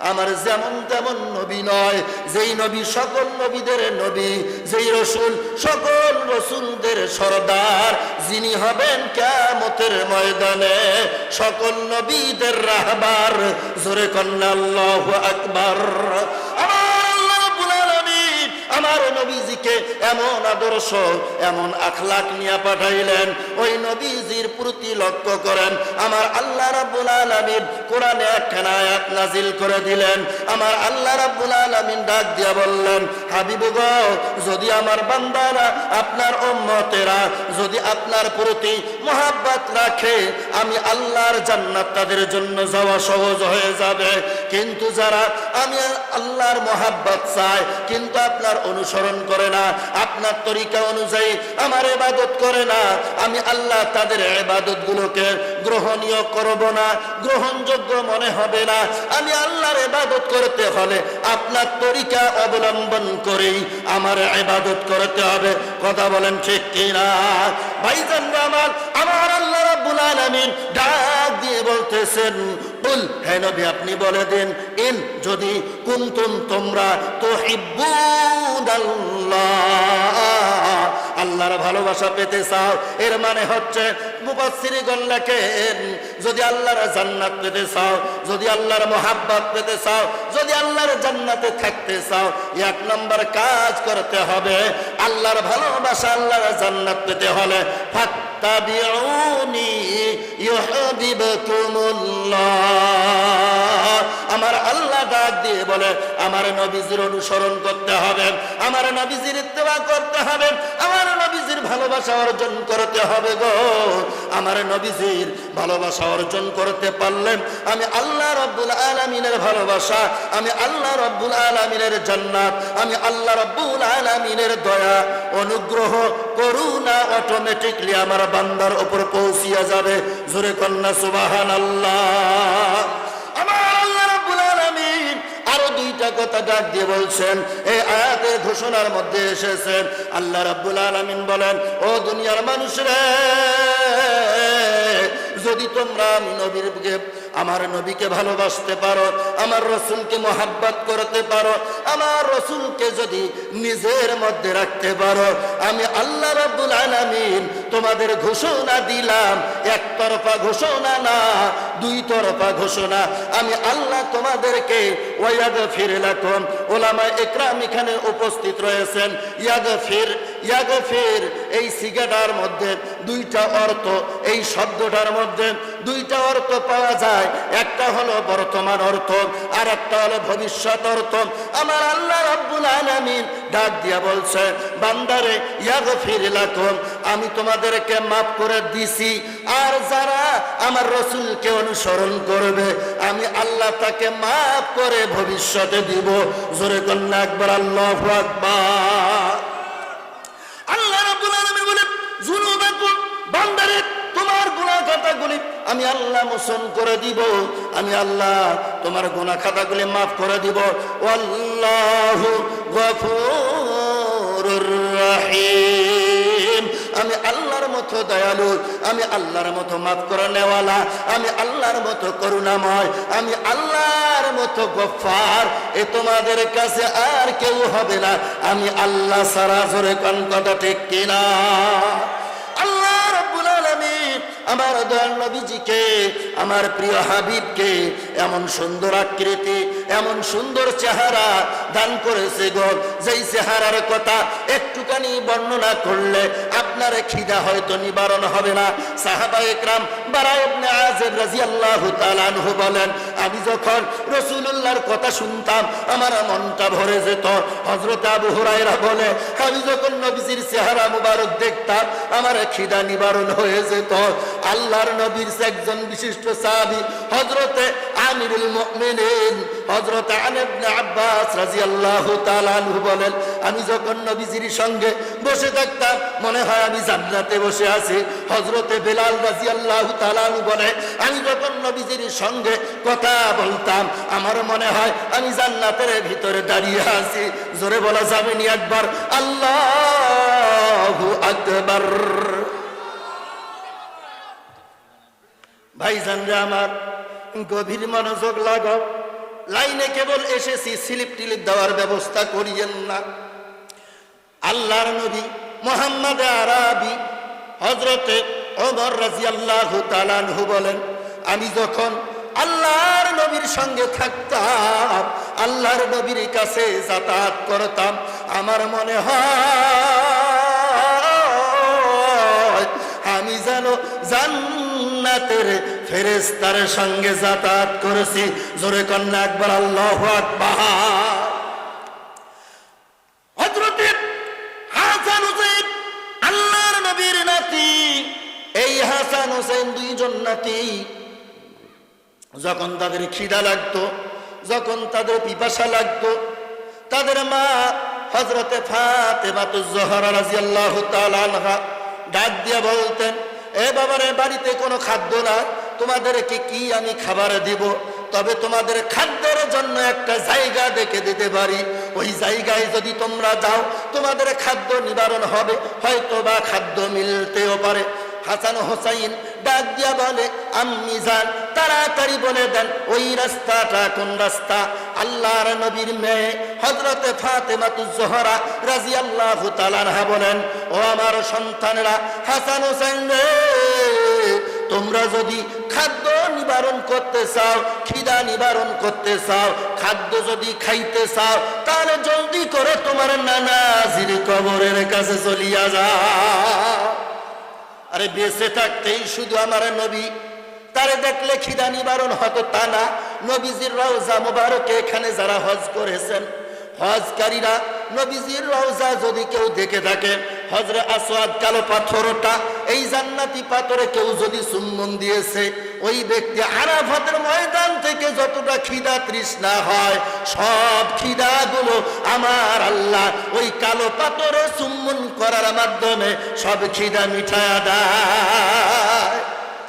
আমার যেমন তেমন নবী নয়, যেই নবী সকল নবীদের নবী, যেই রসুল সকল রসুলদের সর্দার, যিনি হবেন কেমতের ময়দানে সকল নবীদের রাহবার। জোরে কন্যা, আল্লাহ আকবার। আমার নবীজিকে এমন আদর্শ, এমন আখলাক নিয়ে পাঠাইলেন। ওই নবীজির প্রতি লক্ষ্য করেন, আমার আল্লাহ রাব্বুল আলামিন কোরআনে একখানা আয়াত নাজিল করে দিলেন। আমার আল্লাহ রাব্বুল আলামিন ডাক দিয়া বললেন যদি আমার বান্দারা, আপনার উম্মতেরা যদি আপনার প্রতি মোহাব্বত রাখে, আমি আল্লাহর জান্নাত তাদের জন্য যাওয়া সহজ হয়ে যাবে। কিন্তু যারা, আমি আল্লাহর মোহাব্বত চায় কিন্তু আপনার অনুসরণ করে না, আপনার তরিকা অনুযায়ী আমার এবাদত করে না, আমি আল্লাহ তাদের এবাদত গুলোকে গ্রহণীয় করব না, গ্রহণযোগ্য মনে হবে না। আমি আল্লাহর এবাদত করতে হলে আপনার তরিকা অবলম্বন করেই আমার এবাদত করতে হবে। কথা বলেন ঠিক কিনা? ভাইজান আমার আমার আল্লাহ রাব্বুল আলামিন ডাক দিয়ে বলতেছেন বল হে নবী, আপনি বলে দেন, ইন যদি কুনতুম তোমরা তো আল্লাহর ভালোবাসা পেতে চাও, এর মানে হচ্ছে যদি আল্লাহর জান্নাত পেতে চাও, যদি আল্লাহর মোহাব্বত পেতে চাও, যদি আল্লাহর জান্নাতে থাকতে চাও, এক নম্বর কাজ করতে হবে আল্লাহর ভালোবাসা, আল্লাহর জান্নাত পেতে হলে ফাত্তাবিউনি ইউহিব্বুকুমুল্লাহ আমার আল্লাহ ডাক দিয়ে বলে, আমার নবীজির অনুসরণ করতে হবে, আমার নবীজির ইত্তেবা করতে হবে, আমার নবীজির ভালোবাসা অর্জন করতে হবে গো। আমার নবীজির ভালোবাসা অর্জন করতে পারলেন আমি আল্লাহ রব্বুল আলমিনের ভালোবাসা, আমি আল্লাহ রব্বুল আলমিনের জান্নাত, আমি আল্লাহ রব্বুল আলমিনের দয়া, অনুগ্রহ, করুণা অটোমেটিকলি আমার বান্দার ওপর পৌঁছিয়া যাবে। জোরে কন্যা সুবাহান আল্লাহ আমার কথা ডাক দিয়ে বলছেন, এই আয়াতের ঘোষণার মধ্যে এসেছেন আল্লাহ রাব্বুল আলমিন বলেন, ও দুনিয়ার মানুষরা যদি তোমরা আমি নবীরকে আমার নবীকে ভালোবাসতে পারো, আমার রসুলকে মোহাব্বত করতে পারো, আমার রসুলকে যদি নিজের মধ্যে রাখতে পারো, আমি আল্লাহ রাব্বুল আলামিন তোমাদের ঘোষণা দিলাম, একতরফা ঘোষণা না দুই তরফা ঘোষণা। আমি আল্লাহ তোমাদেরকে ওয়াদ ফির লাকুম। ওলামা একরাম এখানে উপস্থিত রয়েছেন। ইয়াদ ফির ইয়াদ ফির এই সিগাটার মধ্যে দুইটা অর্থ, এই শব্দটার মধ্যে দুইটা অর্থ পাওয়া যায়। একটা হলো বর্তমান অর্থ, আর একটা হলো ভবিষ্যৎ অর্থ। আমার আল্লাহ রাব্বুল আলামিন ডাক দিয়া বলছে, বান্দারে, ইয়াগফির লাকুম, আমি তোমাদেরকে মাফ করে দিছি। আর যারা আমার রসুলকে অনুসরণ করবে, আমি আল্লাহ তাকে মাফ করে ভবিষ্যতে দিব। জোরে কন্যা একবার আল্লাহ আকবার আল্লাহ রাব্বুল আলামিন আমি আল্লাহ করে দিব। আমি আল্লাহ তোমার গুনাহ খাতাগুলি মাফ করে দিব। আল্লাহু আমি আল্লাহর মতো দয়ালু, আমি আল্লাহর মতো মাফ করে নেওয়ালা, আমি আল্লাহর মতো করুণাময়, আমি আল্লাহর মতো এ তোমাদের কাছে আর কেউ হবে না। আমি আল্লাহ সারা জোরে কন কথা ঠিক কিনা? আল্লাহ রব্বুল আলামিন আমার দয়াল নবীজিকে, আমার প্রিয় হাবিবকে, এমন সুন্দর আকৃতি এমন সুন্দর চেহারা দান করেছে গো। যেই চেহারার কথা একটুখানি বর্ণনা করলে আপনার খিদা হয়তো নিবারণ হবে না। সাহাবা একরাম আমি যখন কথা শুনতাম, আমার মনটা ভরে যেত। হযরত আবু বলে, আমি যখন নবীজির চেহারা মুবারক দেখতাম, আমার খিদা নিবারণ হয়ে যেত। আল্লাহর নবীর একজন বিশিষ্ট সাহাবী হযরতে আমিরুল ইবনে আব্বাস তাআলা আনহু বলেন, আমি যখন নবীজির সঙ্গে বসে থাকতাম, মনে হয় আমি জান্নাতে বসে আছি। হযরতে বেলাল রাদিয়াল্লাহু তাআলা আনহু বলে, আমি যখন নবীজির সঙ্গে কথা বলতাম, আমার মনে হয় আমি জান্নাতের ভিতরে দাঁড়িয়ে আছি। জোরে বলা যাবে নি একবার, আল্লাহু আকবার। ভাইজান রে আমার গভীর মনোযোগ লাগাও। লাইনে কেবল এসেছি, স্লিপ টিলিপ দেওয়ার ব্যবস্থা করিয়েন না। আল্লাহর নবী মোহাম্মদ আরাবি হজরতে ওমর রাজি আল্লাহ তালানহু বলেন, আমি যখন আল্লাহর নবীর সঙ্গে থাকতাম, আল্লাহর নবীর কাছে যাতায়াত করতাম, আমার মনে হয় আমি যেন জান্নাতের ফেরেস্তার সঙ্গে যাতায়াত করেছি। জোরে কন্যা একবার আল্লাহ যখন তাদের খিদা লাগতো, যখন তাদের পিপাসা লাগতো, তাদের মা হজরতে ফাতেমাতুজ্জোহরা রাজিয়াল্লাহু তাআলা আনহা ডাক দিয়ে বলতেন এ বাবারে, বাড়িতে কোনো খাদ্য না তোমাদেরকে কি আমি খাবার দিব? তবে তোমাদের খাদ্যের জন্য একটা জায়গা দেখে দিতে পারি। ওই জায়গায় যদি তোমরা যাও, তোমাদের খাদ্য নিবারণ হবে। হয়তো বা খাদ্য মিলতেও পারে। হাসান হোসাইন ডাক দিয়া বলে, আম্মি যান, তাড়াতাড়ি বলে দেন, ওই রাস্তাটা কোন রাস্তা? আল্লাহর নবীর মেয়ে হজরতে ফাতেমাতু জোহরা রাজি আল্লাহ তালানহা বলেন, ও আমার সন্তানরা, হাসান হোসেন তোমরা যদি খাদ্য নিবারণ করতে চাও, খিদা নিবারণ করতে চাও, খাদ্য যদি খাইতে চাও, তাহলে জলদি করে তোমার নানাজির কবরের কাছে চলিয়া যাও। আরে বেঁচে থাকতেই শুধু আমার নবী তারে দেখলে খিদা নিবারণ হতো তা না। নবীজির রওজা মোবারকে এখানে যারা হজ করেছেন, হজকারীরা নবীজির রওজা যদি কেউ দেখে থাকে, হজরে আসওয়াদ কালো পাথরটা, এই জান্নাতি পাথরে কেউ যদি চুম্বন দিয়েছে, ওই ব্যক্তি আরাফাতের ময়দান থেকে যতটা খিদা তৃষ্ণা হয়, সব খিদাগুলো আমার আল্লাহ ওই কালো পাথরে চুম্বন করার মাধ্যমে সব খিদা মিঠায়া দেয়।